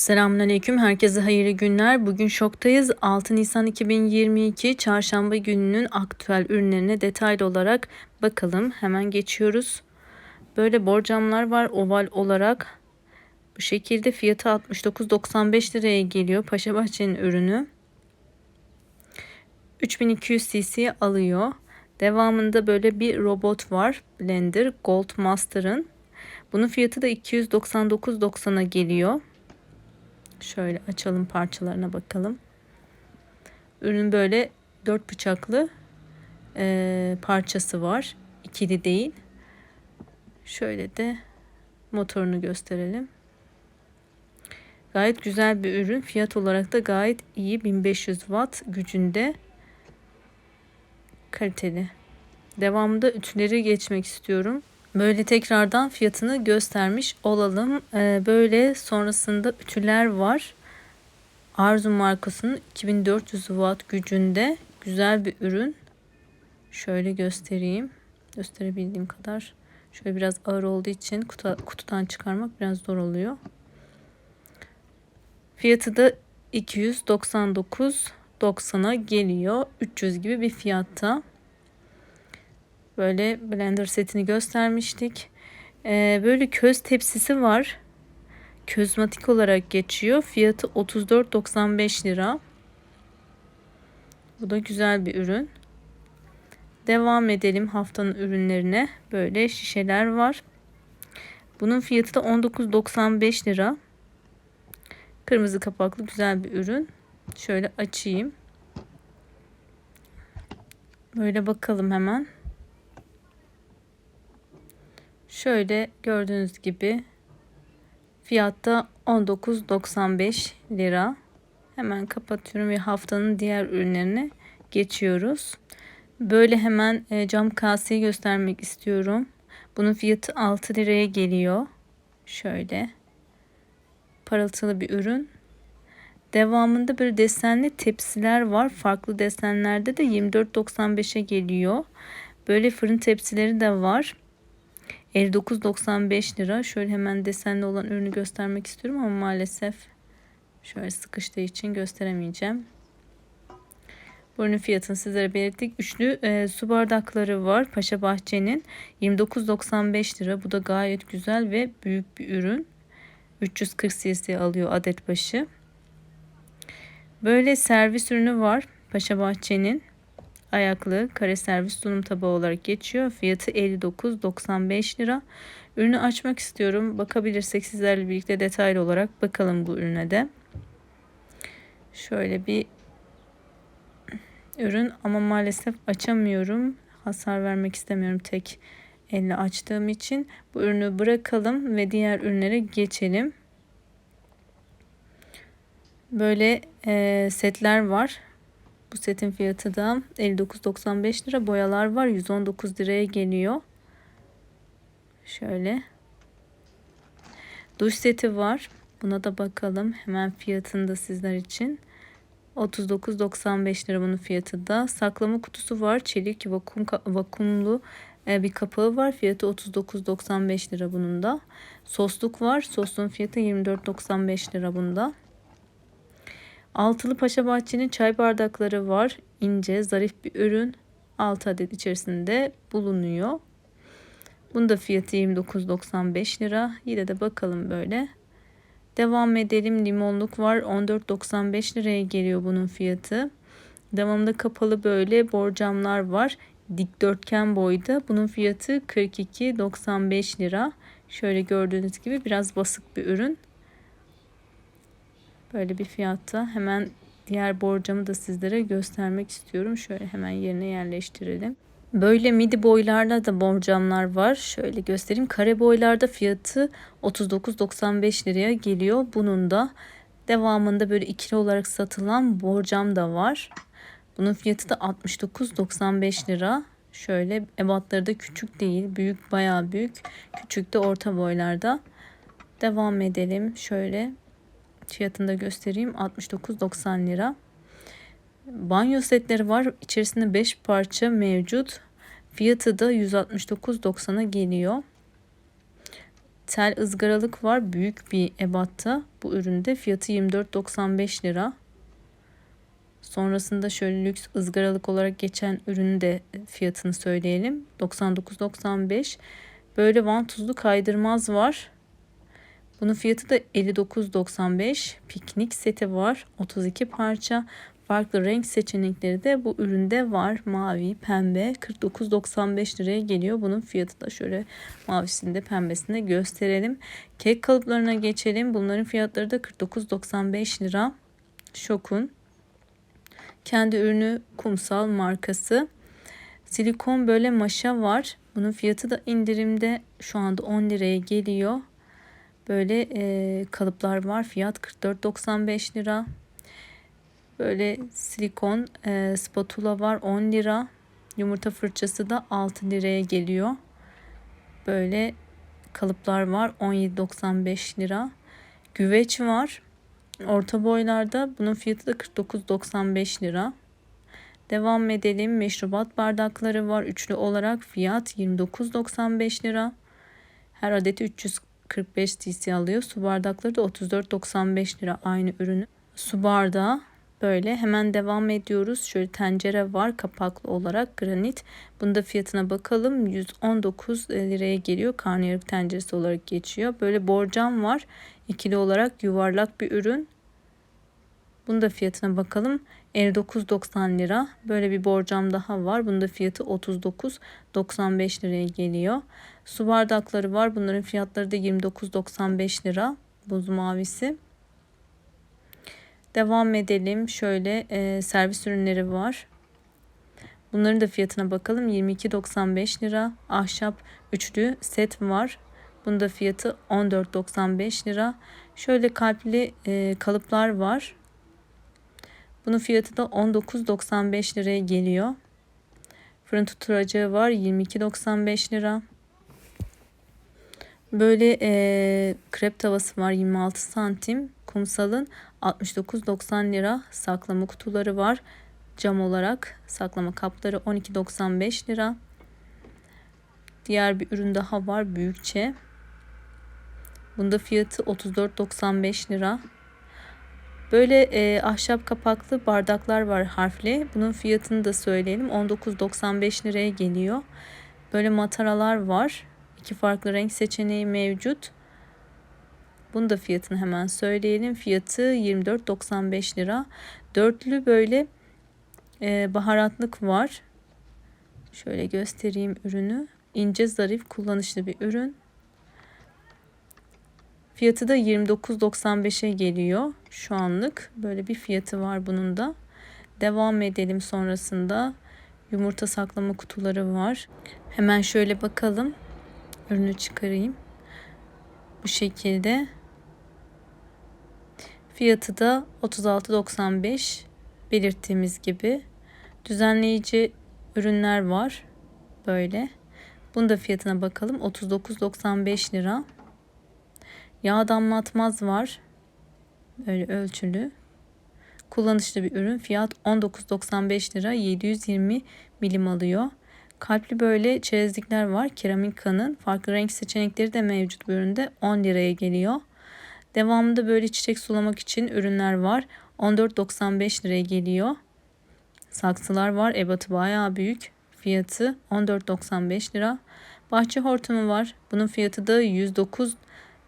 Selamünaleyküm. Herkese hayırlı günler. Bugün şoktayız. 6 Nisan 2022 Çarşamba gününün aktüel ürünlerine detaylı olarak bakalım. Hemen geçiyoruz. Böyle borcamlar var oval olarak. Bu şekilde fiyatı 69.95 liraya geliyor. Paşabahçe'nin ürünü. 3200 cc alıyor. Devamında böyle bir robot var. Blender Gold Master'ın. Bunun fiyatı da 299.90'a geliyor. Şöyle açalım parçalarına bakalım. Ürün böyle dört bıçaklı e, parçası var. İkili değil. Şöyle de motorunu gösterelim. Gayet güzel bir ürün. Fiyat olarak da gayet iyi. 1500 watt gücünde. Kaliteli. Devamında ütüleri geçmek istiyorum. Böyle tekrardan fiyatını göstermiş olalım. Ee, böyle sonrasında ütüler var. Arzu markasının 2400 watt gücünde güzel bir ürün. Şöyle göstereyim. Gösterebildiğim kadar. Şöyle biraz ağır olduğu için kutu, kutudan çıkarmak biraz zor oluyor. Fiyatı da 299.90'a geliyor. 300 gibi bir fiyatta. Böyle blender setini göstermiştik. Ee, böyle köz tepsisi var. Közmatik olarak geçiyor. Fiyatı 34.95 lira. Bu da güzel bir ürün. Devam edelim haftanın ürünlerine. Böyle şişeler var. Bunun fiyatı da 19.95 lira. Kırmızı kapaklı güzel bir ürün. Şöyle açayım. Böyle bakalım hemen. Şöyle gördüğünüz gibi fiyatta 19.95 lira. Hemen kapatıyorum ve haftanın diğer ürünlerine geçiyoruz. Böyle hemen e, cam kaseyi göstermek istiyorum. Bunun fiyatı 6 liraya geliyor. Şöyle parıltılı bir ürün. Devamında böyle desenli tepsiler var. Farklı desenlerde de 24.95'e geliyor. Böyle fırın tepsileri de var. 59.95 lira. Şöyle hemen desenli olan ürünü göstermek istiyorum ama maalesef şöyle sıkıştığı için gösteremeyeceğim. Bu ürünün fiyatını sizlere belirttik. Üçlü e, su bardakları var Paşa Bahçe'nin. 29.95 lira. Bu da gayet güzel ve büyük bir ürün. 340 cc alıyor adet başı. Böyle servis ürünü var Paşa Bahçe'nin ayaklı kare servis sunum tabağı olarak geçiyor. Fiyatı 59.95 lira. Ürünü açmak istiyorum. Bakabilirsek sizlerle birlikte detaylı olarak bakalım bu ürüne de. Şöyle bir ürün ama maalesef açamıyorum. Hasar vermek istemiyorum tek elle açtığım için. Bu ürünü bırakalım ve diğer ürünlere geçelim. Böyle e, setler var. Bu setin fiyatı da 59.95 lira. Boyalar var. 119 liraya geliyor. Şöyle. Duş seti var. Buna da bakalım. Hemen fiyatını da sizler için. 39.95 lira bunun fiyatı da. Saklama kutusu var. Çelik vakum vakumlu e, bir kapağı var. Fiyatı 39.95 lira bunun da. Sosluk var. Sosluğun fiyatı 24.95 lira bunda. Altılı Paşa Bahçe'nin çay bardakları var. İnce, zarif bir ürün. 6 adet içerisinde bulunuyor. Bunun da fiyatı 29.95 lira. Yine de bakalım böyle. Devam edelim. Limonluk var. 14.95 liraya geliyor bunun fiyatı. Devamında kapalı böyle borcamlar var. Dikdörtgen boyda. Bunun fiyatı 42.95 lira. Şöyle gördüğünüz gibi biraz basık bir ürün. Böyle bir fiyatta hemen diğer borcamı da sizlere göstermek istiyorum. Şöyle hemen yerine yerleştirelim. Böyle midi boylarda da borcamlar var. Şöyle göstereyim. Kare boylarda fiyatı 39.95 liraya geliyor. Bunun da devamında böyle ikili olarak satılan borcam da var. Bunun fiyatı da 69.95 lira. Şöyle ebatları da küçük değil. Büyük bayağı büyük. Küçük de orta boylarda. Devam edelim. Şöyle Fiyatını da göstereyim. 69.90 lira. Banyo setleri var. İçerisinde 5 parça mevcut. Fiyatı da 169.90'a geliyor. Tel ızgaralık var. Büyük bir ebatta. Bu üründe fiyatı 24.95 lira. Sonrasında şöyle lüks ızgaralık olarak geçen ürünün de fiyatını söyleyelim. 99.95. Böyle vantuzlu kaydırmaz var. Bunun fiyatı da 59.95. Piknik seti var. 32 parça. Farklı renk seçenekleri de bu üründe var. Mavi, pembe 49.95 liraya geliyor. Bunun fiyatı da şöyle mavisinde pembesinde gösterelim. Kek kalıplarına geçelim. Bunların fiyatları da 49.95 lira. Şokun. Kendi ürünü kumsal markası. Silikon böyle maşa var. Bunun fiyatı da indirimde şu anda 10 liraya geliyor. Böyle e, kalıplar var. Fiyat 44.95 lira. Böyle silikon e, spatula var 10 lira. Yumurta fırçası da 6 liraya geliyor. Böyle kalıplar var 17.95 lira. Güveç var. Orta boylarda bunun fiyatı da 49.95 lira. Devam edelim. Meşrubat bardakları var. Üçlü olarak fiyat 29.95 lira. Her adeti 345 cc alıyor. Su bardakları da 34.95 lira aynı ürünü. Su bardağı Böyle hemen devam ediyoruz. Şöyle tencere var kapaklı olarak granit. Bunda fiyatına bakalım. 119 liraya geliyor. Karnıyarık tenceresi olarak geçiyor. Böyle borcam var. İkili olarak yuvarlak bir ürün. Bunda fiyatına bakalım. 59.90 lira. Böyle bir borcam daha var. Bunda fiyatı 39.95 liraya geliyor. Su bardakları var. Bunların fiyatları da 29.95 lira. Buz mavisi. Devam edelim. Şöyle e, servis ürünleri var. Bunların da fiyatına bakalım. 22.95 lira. Ahşap üçlü set var. Bunda fiyatı 14.95 lira. Şöyle kalpli e, kalıplar var. Bunun fiyatı da 19.95 liraya geliyor. Fırın tuturacağı var 22.95 lira. Böyle e, krep tavası var 26 santim. Kumsalın 69.90 lira saklama kutuları var. Cam olarak saklama kapları 12.95 lira. Diğer bir ürün daha var büyükçe. Bunda fiyatı 34.95 lira. Böyle e, ahşap kapaklı bardaklar var harfli. Bunun fiyatını da söyleyelim. 19.95 liraya geliyor. Böyle mataralar var. İki farklı renk seçeneği mevcut. Bunu da fiyatını hemen söyleyelim. Fiyatı 24.95 lira. Dörtlü böyle e, baharatlık var. Şöyle göstereyim ürünü. İnce zarif kullanışlı bir ürün. Fiyatı da 29.95'e geliyor şu anlık. Böyle bir fiyatı var bunun da. Devam edelim sonrasında. Yumurta saklama kutuları var. Hemen şöyle bakalım. Ürünü çıkarayım. Bu şekilde. Fiyatı da 36.95 belirttiğimiz gibi. Düzenleyici ürünler var. Böyle. Bunun da fiyatına bakalım. 39.95 lira. Yağ damlatmaz var. Böyle ölçülü. Kullanışlı bir ürün. Fiyat 19.95 lira. 720 milim alıyor. Kalpli böyle çerezlikler var. Keramik kanın. Farklı renk seçenekleri de mevcut bu üründe. 10 liraya geliyor. Devamında böyle çiçek sulamak için ürünler var. 14.95 liraya geliyor. Saksılar var. Ebatı bayağı büyük. Fiyatı 14.95 lira. Bahçe hortumu var. Bunun fiyatı da 109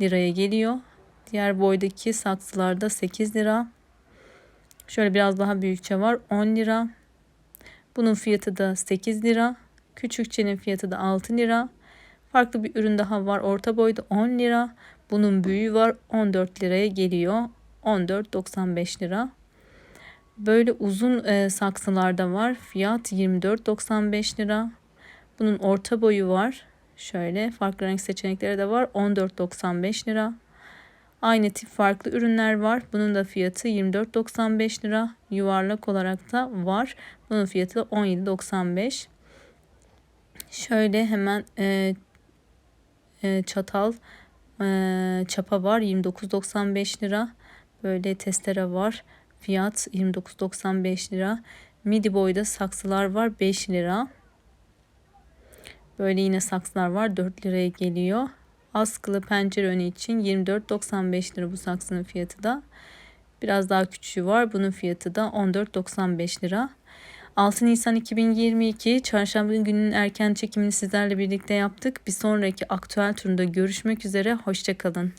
liraya geliyor. Diğer boydaki saksılarda 8 lira. Şöyle biraz daha büyükçe var 10 lira. Bunun fiyatı da 8 lira. Küçükçenin fiyatı da 6 lira. Farklı bir ürün daha var. Orta boyda 10 lira. Bunun büyüğü var 14 liraya geliyor. 14.95 lira. Böyle uzun e, saksılarda var. Fiyat 24.95 lira. Bunun orta boyu var. Şöyle farklı renk seçenekleri de var. 14.95 lira. Aynı tip farklı ürünler var. Bunun da fiyatı 24.95 lira. Yuvarlak olarak da var. Bunun fiyatı da 17.95. Şöyle hemen e, e, çatal e, çapa var 29.95 lira. Böyle testere var. Fiyat 29.95 lira. Midi boyda saksılar var 5 lira. Böyle yine saksılar var 4 liraya geliyor. Askılı pencere önü için 24.95 lira bu saksının fiyatı da. Biraz daha küçüğü var. Bunun fiyatı da 14.95 lira. 6 Nisan 2022 Çarşamba gününün erken çekimini sizlerle birlikte yaptık. Bir sonraki aktüel turunda görüşmek üzere. Hoşçakalın.